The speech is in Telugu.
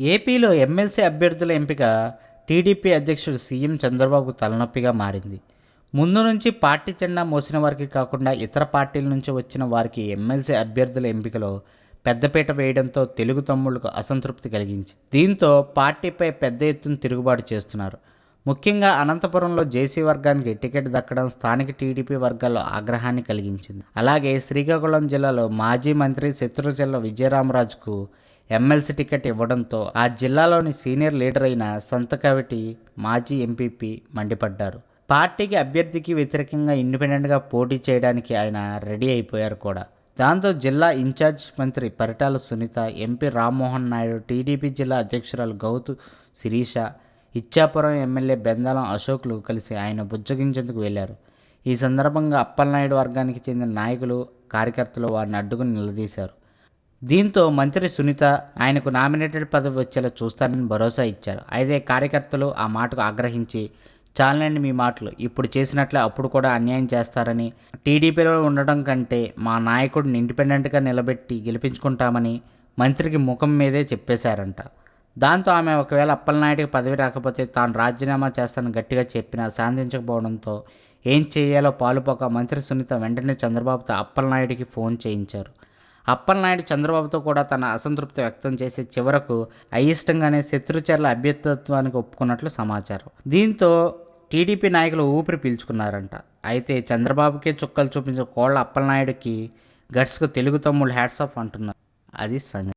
ఏపీలో ఎమ్మెల్సీ అభ్యర్థుల ఎంపిక టీడీపీ అధ్యక్షుడు సీఎం చంద్రబాబు తలనొప్పిగా మారింది. ముందు నుంచి పార్టీ జెండా మోసిన వారికి కాకుండా ఇతర పార్టీల నుంచి వచ్చిన వారికి ఎమ్మెల్సీ అభ్యర్థుల ఎంపికలో పెద్దపీట వేయడంతో తెలుగు తమ్ముళ్ళకు అసంతృప్తి కలిగించి దీంతో పార్టీపై పెద్ద ఎత్తున తిరుగుబాటు చేస్తున్నారు. ముఖ్యంగా అనంతపురంలో జేసీ వర్గానికి టికెట్ దక్కడం స్థానిక టీడీపీ వర్గాల్లో ఆగ్రహాన్ని కలిగించింది. అలాగే శ్రీకాకుళం జిల్లాలో మాజీ మంత్రి శత్రుజల్ల విజయరామరాజుకు ఎమ్మెల్సీ టికెట్ ఇవ్వడంతో ఆ జిల్లాలోని సీనియర్ లీడర్ అయిన సంతకవిటి మాజీ ఎంపీపీ మండిపడ్డారు. పార్టీకి అభ్యర్థికి వ్యతిరేకంగా ఇండిపెండెంట్గా పోటీ చేయడానికి ఆయన రెడీ అయిపోయారు కూడా. దాంతో జిల్లా ఇన్ఛార్జ్ మంత్రి పరిటాల సునీత ఎంపీ రామ్మోహన్ నాయుడు టీడీపీ జిల్లా అధ్యక్షురాలు గౌతు శిరీష ఇచ్చాపురం ఎమ్మెల్యే బెందాలం అశోక్లు కలిసి ఆయన బుజ్జగించేందుకు వెళ్ళారు ఈ సందర్భంగా అప్పలనాయుడు వర్గానికి చెందిన నాయకులు కార్యకర్తలు వారిని అడ్డుకుని నిలదీశారు. దీంతో మంత్రి సునీత ఆయనకు నామినేటెడ్ పదవి వచ్చేలా చూస్తానని భరోసా ఇచ్చారు. అయితే కార్యకర్తలు ఆ మాటకు ఆగ్రహించి చాలండి మీ మాటలు ఇప్పుడు చేసినట్లే అప్పుడు కూడా అన్యాయం చేస్తారని టీడీపీలో ఉండడం కంటే మా నాయకుడిని ఇండిపెండెంట్గా నిలబెట్టి గెలిపించుకుంటామని మంత్రికి ముఖం మీదే చెప్పేశారంట. దాంతో ఆమె ఒకవేళ అప్పలనాయుడికి పదవి రాకపోతే తాను రాజీనామా చేస్తానని గట్టిగా చెప్పినా సాధించకపోవడంతో ఏం చేయాలో పాలుపోక మంత్రి సునీత వెంటనే చంద్రబాబుతో అప్పలనాయుడికి ఫోన్ చేయించారు. అప్పలనాయుడు చంద్రబాబుతో కూడా తన అసంతృప్తి వ్యక్తం చేసి చివరకు అయిష్టంగానే శత్రుచర్ల అభ్యర్థిత్వానికి ఒప్పుకున్నట్లు సమాచారం. దీంతో టీడీపీ నాయకులు ఊపిరి పీల్చుకున్నారంట. అయితే చంద్రబాబుకే చుక్కలు చూపించిన కోళ్ళ అప్పలనాయుడికి గట్స్కు తెలుగు తమ్ముళ్ళు హ్యాట్సాఫ్ ఆఫ్ అంటున్నారు. అది సంగతి.